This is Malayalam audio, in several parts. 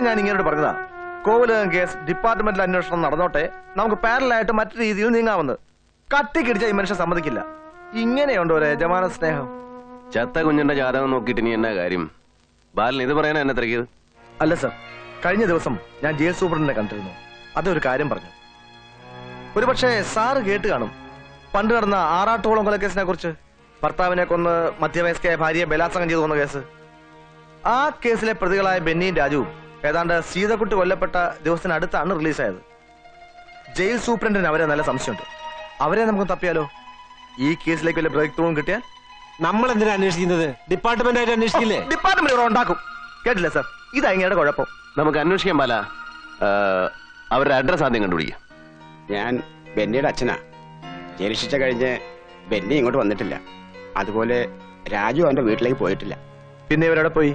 ഞാൻ ഇങ്ങനോട് പറഞ്ഞതാ. കോവിലകം കേസ് ഡിപ്പാർട്ട്മെന്റിൽ അന്വേഷണം നടന്നോട്ടെ നമുക്ക് പാരലായിട്ട് മറ്റു രീതിയിൽ നീങ്ങാവുന്നത് കട്ടിക്കിടിച്ച ഈ മനുഷ്യൻ സമ്മതിക്കില്ല. ഇങ്ങനെയുണ്ടോ ഒരു യജമാന സ്നേഹം. ചത്ത കുഞ്ഞിന്റെ ജാതകം നോക്കിയിട്ട് ഇനി എന്നാ കാര്യം? ബാലൻ ഇത് പറയാനാ എന്നെ തിരക്കിയത് അല്ല സർ കഴിഞ്ഞ ദിവസം ഞാൻ ജയിൽ സൂപ്രണ്ടിനെ കണ്ടിരുന്നു അതൊരു കാര്യം പറഞ്ഞു. ഒരുപക്ഷെ സാറ് കേട്ട് കാണും. പണ്ട് നടന്ന ആറാട്ടോളം കൊലക്കേസിനെ കുറിച്ച്. ഭർത്താവിനെ കൊന്ന് മധ്യവയസ്കയായ ഭാര്യയെ ബലാത്സംഗം ചെയ്തു കൊന്ന കേസ്. ആ കേസിലെ പ്രതികളായ ബെന്നിയും രാജുവും ഏതാണ്ട് സീതക്കുട്ടി കൊല്ലപ്പെട്ട ദിവസത്തിനടുത്താണ് റിലീസായത്. ജയിൽ സൂപ്രണ്ടിന് അവരെ നല്ല സംശയമുണ്ട്. അവരെ നമുക്ക് തപ്പിയാലോ? ഈ കേസിലേക്ക് വലിയ ബ്രേക്ക് ത്രൂവും കിട്ടിയാൽ? നമ്മൾ എന്തിനാ അന്വേഷിക്കുന്നത്? ഡിപ്പാർട്ട്മെന്റ് ആയിട്ട് അന്വേഷിക്കില്ലേ? ഡിപ്പാർട്ട്മെന്റ് ഇവിടെ ഉണ്ടാക്കും. കേട്ടില്ല സാർ ഇതാ അങ്ങയുടെ കുഴപ്പം? നമുക്ക് അന്വേഷിക്കാൻ പാല അവരുടെ അഡ്രസ് ആദ്യം കണ്ടുപിടിക്കുക ഞാൻ ബെന്നിയുടെ അച്ഛനാ. ജയിൽ ശിക്ഷ കഴിഞ്ഞ് ബെന്നി ഇങ്ങോട്ട് വന്നിട്ടില്ല. അതുപോലെ രാജു അവന്റെ വീട്ടിലേക്ക് പോയിട്ടില്ല. പിന്നെ ഇവരവിടെ പോയി?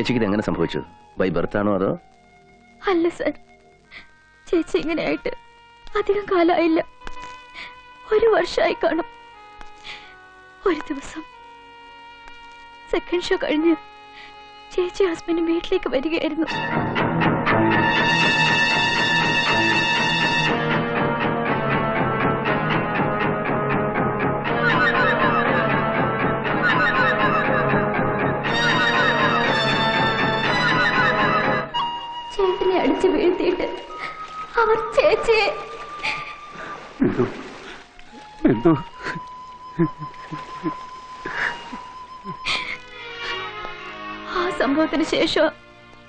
ചേച്ചിക്ക് ഇത് എങ്ങനെ സംഭവിച്ചു? ബൈ ബർത്ത് ആണോ അതോ? അല്ല സർ. ചേച്ചി ഇങ്ങനെയായിട്ട് അധികം കാലമായില്ല ഒരു വർഷമായി കാണും. ഒരു ദിവസം സെക്കൻഡ് ഷോ കഴിഞ്ഞ് ചേച്ചി ഹസ്ബൻഡ് വീട്ടിലേക്ക് വരികയായിരുന്നു. വീഴ്ത്തിയിട്ട് അവർ ചേച്ചിയെ ആ സംഭവത്തിന് ശേഷം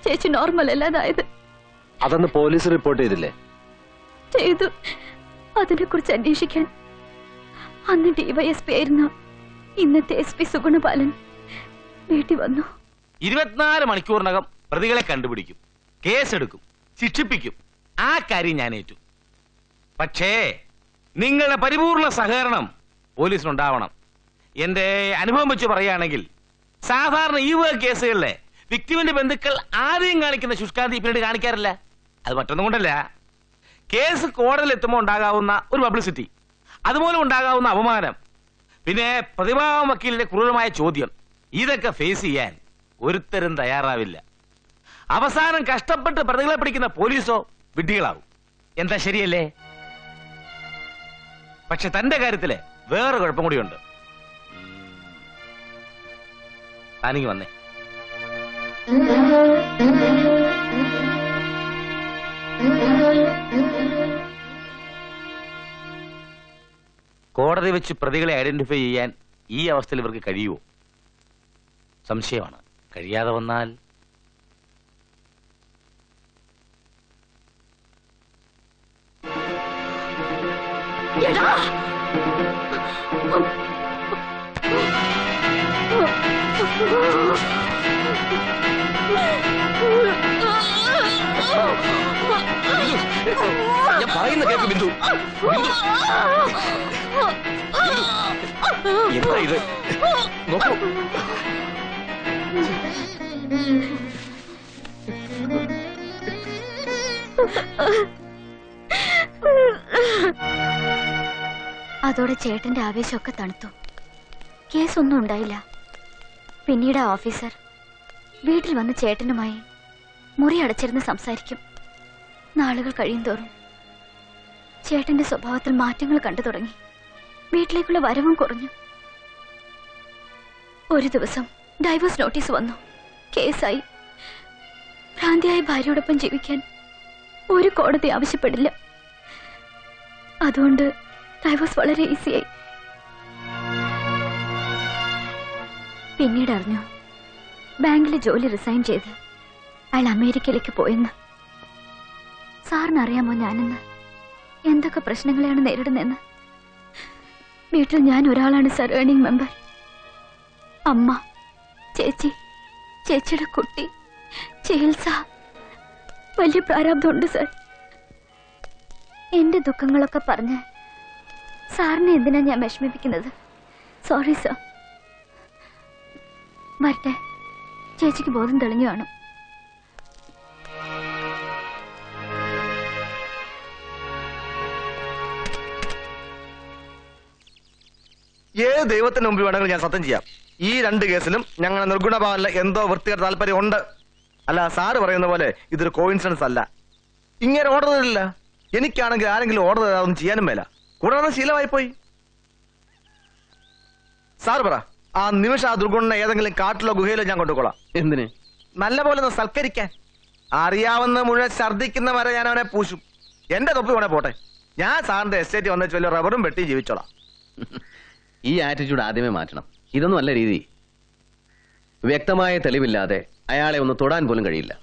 ചേച്ചി നോർമൽ അല്ലാതായത്. അതൊന്ന് പോലീസ് റിപ്പോർട്ട് ചെയ്തില്ലേ? ചെയ്തു. അതിനെ കുറിച്ച് അന്വേഷിക്കാൻ. അന്ന് ഡിവൈഎസ്പി ആയിരുന്നു ഇന്നത്തെ എസ് പി സുഗുണപാലൻ വീട്ടിൽ വന്നു. ഇരുപത്തിനാല് മണിക്കൂറിനകം പ്രതികളെ കണ്ടുപിടിക്കും. കേസെടുക്കും. ശിക്ഷിപ്പിക്കും. ആ കാര്യം ഞാൻ ഏറ്റു. പക്ഷേ നിങ്ങളുടെ പരിപൂർണ സഹകരണം പോലീസിനുണ്ടാവണം. എന്റെ അനുഭവം വെച്ച് പറയുകയാണെങ്കിൽ സാധാരണ ഈ വക കേസുകളിലെ വിക്ടിമിന്റെ ബന്ധുക്കൾ ആദ്യം കാണിക്കുന്ന ശുഷ്കാന്തി പിന്നീട് കാണിക്കാറില്ല. അത് മറ്റൊന്നും കൊണ്ടല്ല. കേസ് കോടതിയിൽ എത്തുമ്പോൾ ഉണ്ടാകാവുന്ന ഒരു പബ്ലിസിറ്റി അതുപോലെ ഉണ്ടാകാവുന്ന അപമാനം പിന്നെ പ്രതിഭാവ വക്കീലിന്റെ ക്രൂരമായ ചോദ്യം. ഇതൊക്കെ ഫേസ് ചെയ്യാൻ ഒരുത്തരും തയ്യാറാവില്ല. അവസാനം കഷ്ടപ്പെട്ട് പ്രതികളെ പിടിക്കുന്ന പോലീസോ വിഡ്ഢികളാവും. എന്താ ശരിയല്ലേ? പക്ഷെ തന്റെ കാര്യത്തിൽ വേറെ കുഴപ്പം കൂടിയുണ്ട്. താനിങ്ങി വന്നേ. കോടതി വെച്ച് പ്രതികളെ ഐഡന്റിഫൈ ചെയ്യാൻ ഈ അവസ്ഥയിൽ ഇവർക്ക് കഴിയുമോ? സംശയമാണ്. കഴിയാതെ വന്നാൽ ഞാൻ പറയുന്ന കേക്ക് ബിന്ദു. ബിന്ദു. എന്താ ഇത്? നോക്കൂ. അതോടെ ചേട്ടന്റെ ആവേശമൊക്കെ തണുത്തു. കേസൊന്നും ഉണ്ടായില്ല. പിന്നീട് ആ ഓഫീസർ വീട്ടിൽ വന്ന് ചേട്ടനുമായി മുറി അടച്ചിരുന്ന് സംസാരിക്കും. നാളുകൾ കഴിയും തോറും. ചേട്ടന്റെ സ്വഭാവത്തിൽ മാറ്റങ്ങൾ കണ്ടു തുടങ്ങി. വീട്ടിലേക്കുള്ള വരവും കുറഞ്ഞു. ഒരു ദിവസം ഡൈവോഴ്സ് നോട്ടീസ് വന്നു. കേസായി. ഭ്രാന്തിയായ ഭാര്യയോടൊപ്പം ജീവിക്കാൻ ഒരു കോടതി ആവശ്യപ്പെടില്ല. അതുകൊണ്ട് ഡൈവോഴ്സ് വളരെ ഈസിയായി പിന്നീട് അറിഞ്ഞു. ബാങ്കിലെ ജോലി റിസൈൻ ചെയ്ത് അയാൾ അമേരിക്കയിലേക്ക് പോയെന്ന്. സാറിന് അറിയാമോ ഞാനെന്ന്? എന്തൊക്കെ പ്രശ്നങ്ങളെയാണ് നേരിടുന്നതെന്ന്? വീട്ടിൽ ഞാൻ ഒരാളാണ് സർ ഏണിംഗ് മെമ്പർ അമ്മ ചേച്ചി ചേച്ചിയുടെ കുട്ടി ചികിത്സ. വലിയ പ്രാരാബ്ദമുണ്ട് സർ എന്റെ ദുഃഖങ്ങളൊക്കെ പറഞ്ഞ് സാറിനെ എന്തിനാ ഞാൻ വിഷമിപ്പിക്കുന്നത്? സോറി സർ വരട്ടെ ചേച്ചിക്ക് ബോധം തെളിഞ്ഞു കാണും. ഏത് ദൈവത്തിന് മുമ്പിൽ വേണമെങ്കിലും ഞാൻ സത്യം ചെയ്യാം. ഈ രണ്ട് കേസിലും ഞങ്ങളുടെ നിർഗുണഭാവനിലെ എന്തോ വൃത്തികെട്ട താല്പര്യം ഉണ്ട് അല്ല സാറ് പറയുന്ന പോലെ ഇതൊരു കോയിൻസിഡൻസ് അല്ല. ഇങ്ങനെ ഓർഡർ തരില്ല എനിക്കാണെങ്കിൽ ആരെങ്കിലും ഓർഡർ തരാതൊന്നും ചെയ്യാനും മേല. കൂടാതെ ശീലമായിപ്പോയി. സാറ് പറ ആ നിമിഷം ആ ദുർഗുണനെ ഏതെങ്കിലും കാട്ടിലോ ഗുഹയിലോ ഞാൻ കൊണ്ടുപോകാം എന്തിന്? നല്ല പോലെ ഒന്ന് സൽക്കരിക്കാൻ. അറിയാവുന്ന മുഴുവൻ ഛർദ്ദിക്കുന്ന വരെ ഞാൻ അവനെ പൂശും. എന്റെ തൊപ്പി വേണേ പോട്ടെ. ഞാൻ സാറിന്റെ എസ്റ്റേറ്റ് വന്ന ചൊല്ലി റബറും വെട്ടി ജീവിച്ചോളാം. ഈ ആറ്റിറ്റ്യൂഡ് ആദ്യമേ മാറ്റണം. ഇതൊന്നും അല്ല രീതി. വ്യക്തമായ തെളിവില്ലാതെ അയാളെ ഒന്ന് തൊടാൻ പോലും കഴിയില്ല.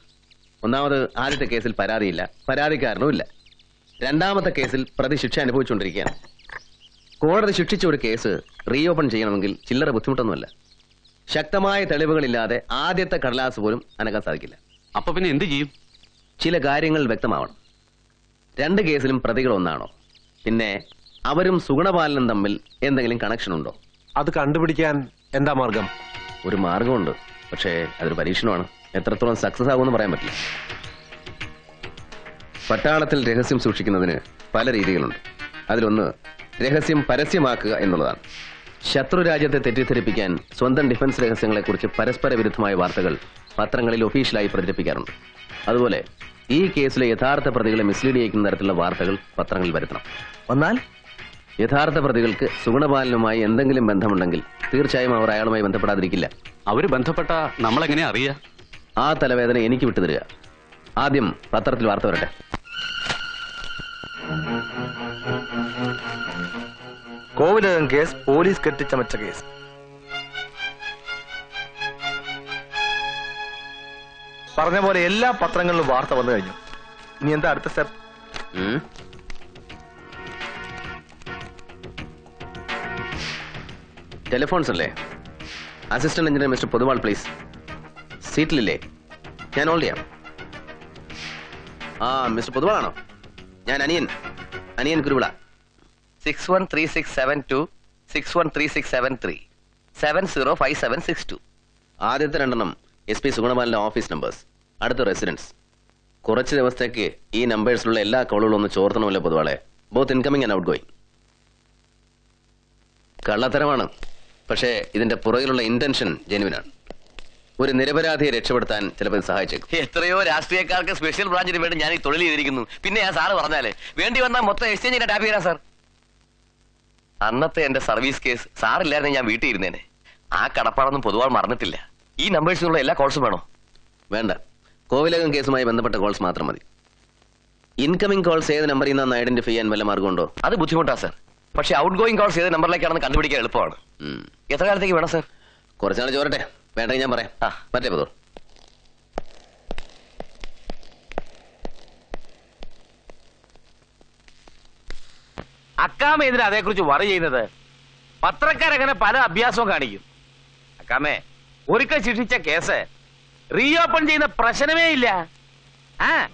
ഒന്നാമത് ആദ്യത്തെ കേസിൽ പരാതിയില്ല. പരാതിക്കാരനുമില്ല രണ്ടാമത്തെ കേസിൽ പ്രതി ശിക്ഷ അനുഭവിച്ചുകൊണ്ടിരിക്കുകയാണ്. കോടതി ശിക്ഷിച്ച ഒരു കേസ് റീഓപ്പൺ ചെയ്യണമെങ്കിൽ ചില്ലറ ബുദ്ധിമുട്ടൊന്നുമല്ല. ശക്തമായ തെളിവുകളില്ലാതെ ആദ്യത്തെ കടലാസ് പോലും അനക്കാൻ സാധിക്കില്ല. അപ്പൊ പിന്നെ എന്ത് ചെയ്യും? ചില കാര്യങ്ങൾ വ്യക്തമാവണം. രണ്ട് കേസിലും പ്രതികൾ ഒന്നാണോ? പിന്നെ അവരും സുഗുണപാലനും തമ്മിൽ എന്തെങ്കിലും കണക്ഷൻ ഉണ്ടോ? അത് കണ്ടുപിടിക്കാൻ എന്താ മാർഗം? ഒരു മാർഗമുണ്ട്. പക്ഷേ അതൊരു പരീക്ഷണമാണ്. എത്രത്തോളം സക്സസ് ആകുമെന്ന് പറയാൻ പറ്റില്ല. പട്ടാളത്തിൽ രഹസ്യം സൂക്ഷിക്കുന്നതിന് പല രീതികളുണ്ട്. അതിലൊന്ന് രഹസ്യം പരസ്യമാക്കുക എന്നുള്ളതാണ്. ശത്രു രാജ്യത്തെ തെറ്റിദ്ധരിപ്പിക്കാൻ സ്വന്തം ഡിഫൻസ് രഹസ്യങ്ങളെക്കുറിച്ച് പരസ്പര വിരുദ്ധമായ വാർത്തകൾ പത്രങ്ങളിൽ ഒഫീഷ്യലായി പ്രചരിപ്പിക്കാറുണ്ട്. അതുപോലെ ഈ കേസിലെ യഥാർത്ഥ പ്രതികളെ മിസ്ലീഡ് ചെയ്യിക്കുന്ന തരത്തിലുള്ള വാർത്തകൾ പത്രങ്ങളിൽ വരുത്തണം. വന്നാൽ യഥാർത്ഥ പ്രതികൾക്ക് സുഗുണപാലനുമായി എന്തെങ്കിലും ബന്ധമുണ്ടെങ്കിൽ തീർച്ചയായും അവർ അയാളുമായി ബന്ധപ്പെടാതിരിക്കില്ല. അവർ ബന്ധപ്പെട്ട നമ്മളെങ്ങനെ അറിയാ ആ തലവേദന എനിക്ക് വിട്ടുതരിക. ആദ്യം പത്രത്തിൽ വാർത്ത വരട്ടെ. കോവിലകം കേസ് പോലീസ് കെട്ടിച്ചമച്ച കേസ്. പറഞ്ഞ പോലെ എല്ലാ പത്രങ്ങളിലും വാർത്ത വന്നു കഴിഞ്ഞു. ഇനി എന്താ അടുത്ത സ്റ്റെപ്പ് ടെലിഫോൺസ് അല്ലേ assistant engineer mister Pothuval please. സീറ്റിലില്ലേ? ഞാൻ ഹോൾഡ് ചെയ്യാം. ആ മിസ്റ്റർ പൊതുവാളാണോ? ഞാൻ Aniyan. Aniyan Kuruvila. Six one three six seven two six one three six seven three seven zero five seven six two ആദ്യത്തെ രണ്ടെണ്ണം എസ് പി സുഗുണപാലിന്റെ ഓഫീസ് നമ്പേഴ്സ് അടുത്ത റെസിഡൻസ് കുറച്ച് ദിവസത്തേക്ക് ഈ നമ്പേഴ്സിലുള്ള എല്ലാ കോളുകളും ഒന്ന് ചോർത്തണമല്ലോ പൊതുവാളെ. Both incoming and outgoing കള്ളത്തരമാണ്. പക്ഷേ ഇതിന്റെ പുറകിലുള്ള ഇന്റൻഷൻ ജെനുവിനാണ് ഒരു നിരപരാധിയെ രക്ഷപ്പെടുത്താൻ ചിലപ്പോൾ സഹായിച്ചേക്കും. എത്രയോ രാഷ്ട്രീയക്കാർക്ക് സ്പെഷ്യൽ ബ്രാഞ്ചിന് വേണ്ടി ഞാൻ ഈ തൊഴിൽ ചെയ്തിരിക്കുന്നു. പിന്നെ ഞാൻ സാറ് പറഞ്ഞാലേ വേണ്ടി വന്നാൽ മൊത്തം എക്സ്ചേഞ്ചിന്റെ ടാപ്പ് ചെയ്യാം സാർ അന്നത്തെ എന്റെ സർവീസ് കേസ് സാറില്ലായിരുന്നു ഞാൻ വീട്ടിൽ ഇരുന്നേനെ. ആ കടപ്പാടൊന്നും പൊതുവാൾ മറന്നിട്ടില്ല. ഈ നമ്പേഴ്സിനുള്ള എല്ലാ കോൾസും വേണോ? വേണ്ട. കോവിലകം കേസുമായി ബന്ധപ്പെട്ട കോൾസ് മാത്രം മതി. ഇൻകമിംഗ് കോൾസ് ഏത് നമ്പറിൽ നിന്നാണ് ഐഡന്റിഫൈ ചെയ്യാൻ വല്ല മാർഗമുണ്ടോ അത് ബുദ്ധിമുട്ടാ സാർ പക്ഷെ ഔട്ട് ഗോയിങ് കോൾസ് ഏത് നമ്പറിലേക്കാണെന്ന് കണ്ടുപിടിക്കാൻ എളുപ്പമാണ്. എത്ര കാലത്തേക്ക് വേണം സാർ കുറച്ചാൾ ചോരട്ടെ വേണ്ടെങ്കിൽ ഞാൻ പറയാം. ആ. മറ്റേ പൊതു അക്കാമ എന്തിനാ അതേക്കുറിച്ച് വറി ചെയ്യുന്നത്? പത്രക്കാരങ്ങനെ പല അഭ്യാസവും കാണിക്കും. അക്കാമേ ഒരിക്കൽ ശിക്ഷിച്ച കേസ് റീഓപ്പൺ ചെയ്യുന്ന പ്രശ്നമേ ഇല്ല. ആ?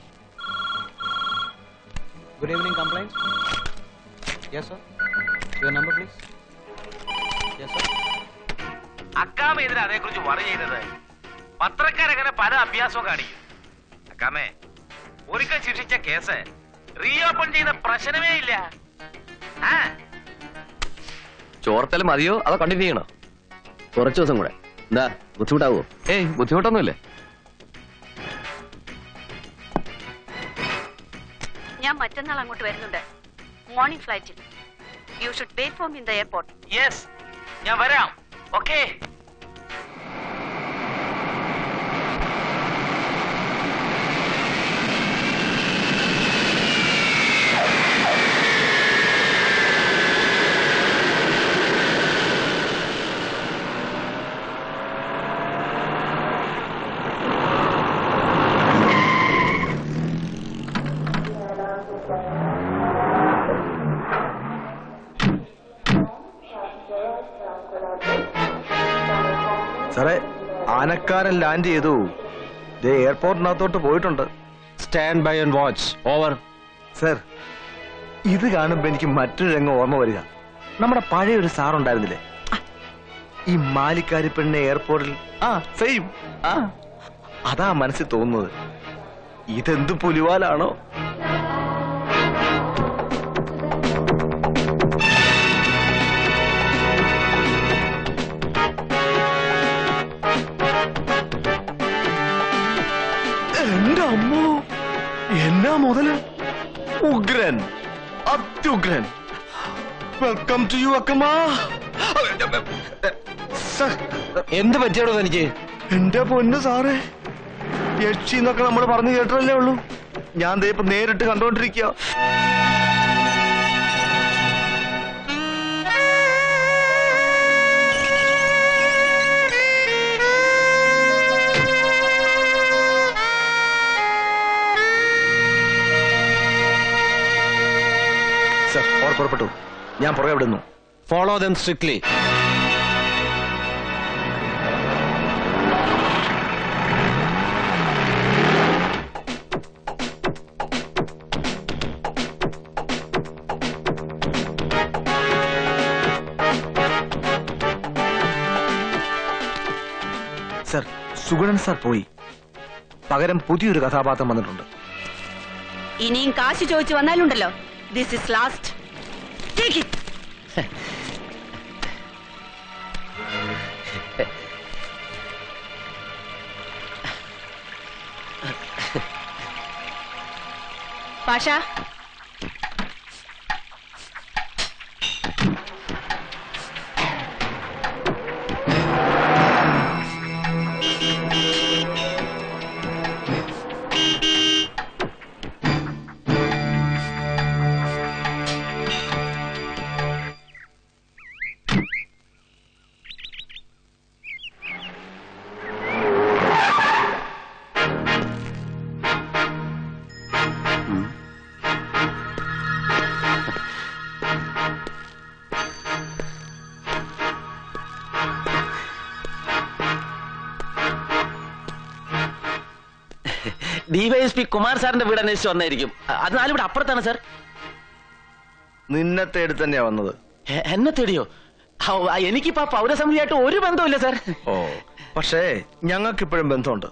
Good evening complaint Yes, sir. Your number, please. Yes, sir. അക്കാമ എന്തിനാ അതേക്കുറിച്ച് വറി ചെയ്യുന്നത്? പത്രക്കാരങ്ങനെ പല അഭ്യാസവും കാണിക്കും. അക്കാമേ ഒരിക്കൽ ശിക്ഷിച്ച കേസ് റീഓപ്പൺ ചെയ്യുന്ന പ്രശ്നമേ ഇല്ല. ചോർത്തൽ മതിയോ? അതോ കണ്ടിന്യൂ ചെയ്യണോ? കുറച്ചു ദിവസം കൂടെ. എന്താ ബുദ്ധിമുട്ടാവോ? ഏയ് ബുദ്ധിമുട്ടൊന്നുമില്ലേ. ഞാൻ മറ്റന്നാൾ അങ്ങോട്ട് വരുന്നുണ്ട്. മോർണിംഗ് ഫ്ലൈറ്റിൽ you should wait for me in the airport yes ഞാൻ വരാം. ഓക്കേ സാറേ ആനക്കാരൻ ലാൻഡ് ചെയ്തു. ദേ എയർപോർട്ടിനകത്തോട്ട് പോയിട്ടുണ്ട്. Stand by and watch over sir ഇത് കാണുമ്പോ എനിക്ക് മറ്റൊരു രംഗം ഓർമ്മ വരിക. നമ്മുടെ പഴയ ഒരു സാർ ഉണ്ടായിരുന്നില്ലേ? ഈ മാലിക്കാരി പെണ്ണ് എയർപോർട്ടിൽ ആ സെയിം ആ അതാ മനസ്സിൽ തോന്നുന്നത്. ഇതെന്ത് പുലിവാലാണോ? എന്നാ മുതൽ ഉഗ്രൻ. അത്യുഗ്രൻ. വെൽക്കം ടു യു അക്കമാ. സർ, എന്ത് പറ്റിയോ എനിക്ക് എന്റെ പൊന്ന് സാറേ. യക്ഷി എന്നൊക്കെ നമ്മൾ പറഞ്ഞു കേട്ടതല്ലേ ഉള്ളൂ. ഞാൻ ദേ ഇപ്പൊ നേരിട്ട് കണ്ടോണ്ടിരിക്കുക ഞാൻ പുറകെ വിടുന്നു. Follow them strictly sir Sugunan sir പോയി. പകരം പുതിയൊരു കഥാപാത്രം വന്നിട്ടുണ്ട്. ഇനിയും കാശ് ചോദിച്ചു വന്നാലുണ്ടല്ലോ. This is last 玛莎。DYSP Kumar സാറിന്റെ വീട് അന്വേഷിച്ച് വന്നായിരിക്കും. അത് നാലും ഇവിടെ അപ്പുറത്താണ് സാർ. നിന്നെ തേടി തന്നെയാ വന്നത്. എന്നെ തേടിയോ? എനിക്കിപ്പോ പൗരസമിതിയായിട്ട് ഒരു ബന്ധമില്ല സാർ. ഓ പക്ഷേ ഞങ്ങൾക്ക് ഇപ്പോഴും ബന്ധമുണ്ട്.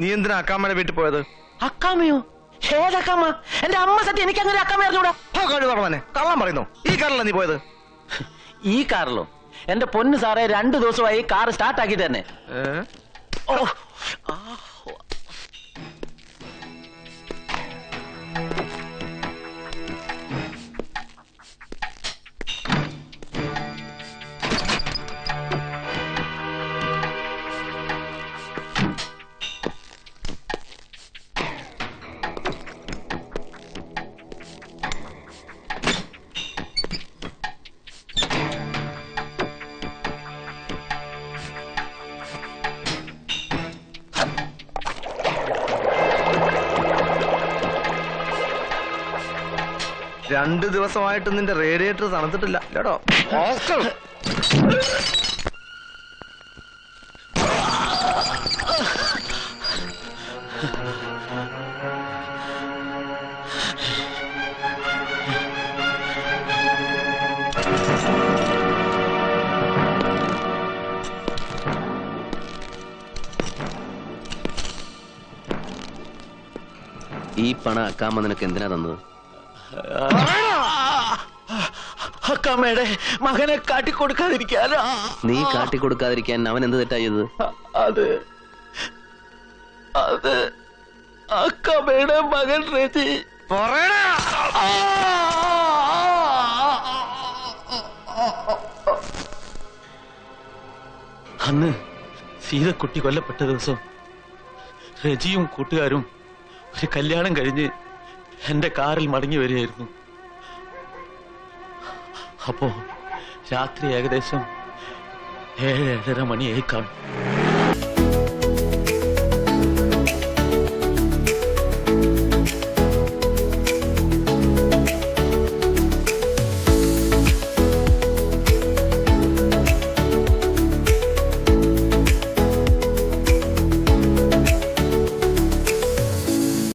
നീ എന്തിനാ അക്കാമ്മയുടെ വീട്ടിൽ പോയത്? അക്കാമയോ ഏതക്കാമ എന്റെ അമ്മ സത്യം എനിക്ക് അങ്ങനെ അക്കാമ അറിഞ്ഞൂടാ. ആ, കഴുത പറഞ്ഞേ കള്ളം പറയുന്നു. ഈ കാറില നീ പോയത്? ഈ കാറിലോ? എന്റെ പൊന്ന് സാറേ രണ്ടു ദിവസമായി കാർ സ്റ്റാർട്ട് ആക്കി തന്നെ. ഓ ആ, രണ്ട് ദിവസമായിട്ട് നിന്റെ റേഡിയേറ്റർ തണുത്തിട്ടില്ല. കേട്ടോ ഈ പണ അക്കാമ നിനക്ക് എന്തിനാ തന്നത്? അക്കാമ്മയുടെ മകനെ കാട്ടിക്കൊടുക്കാതിരിക്കാൻ നീ കാട്ടിക്കൊടുക്കാതിരിക്കാൻ അവൻ എന്ത് തെറ്റായത് അത് അത് അക്കമ്മയുടെ മകൻ രതി അന്ന് സീതക്കുട്ടി കൊല്ലപ്പെട്ട ദിവസം രജിയും കൂട്ടുകാരും ഒരു കല്യാണം കഴിഞ്ഞ് എന്റെ കാറിൽ മടങ്ങി വരികയായിരുന്നു. അപ്പോ രാത്രി ഏകദേശം ഏഴ് ഏഴര മണിയായി കാണും.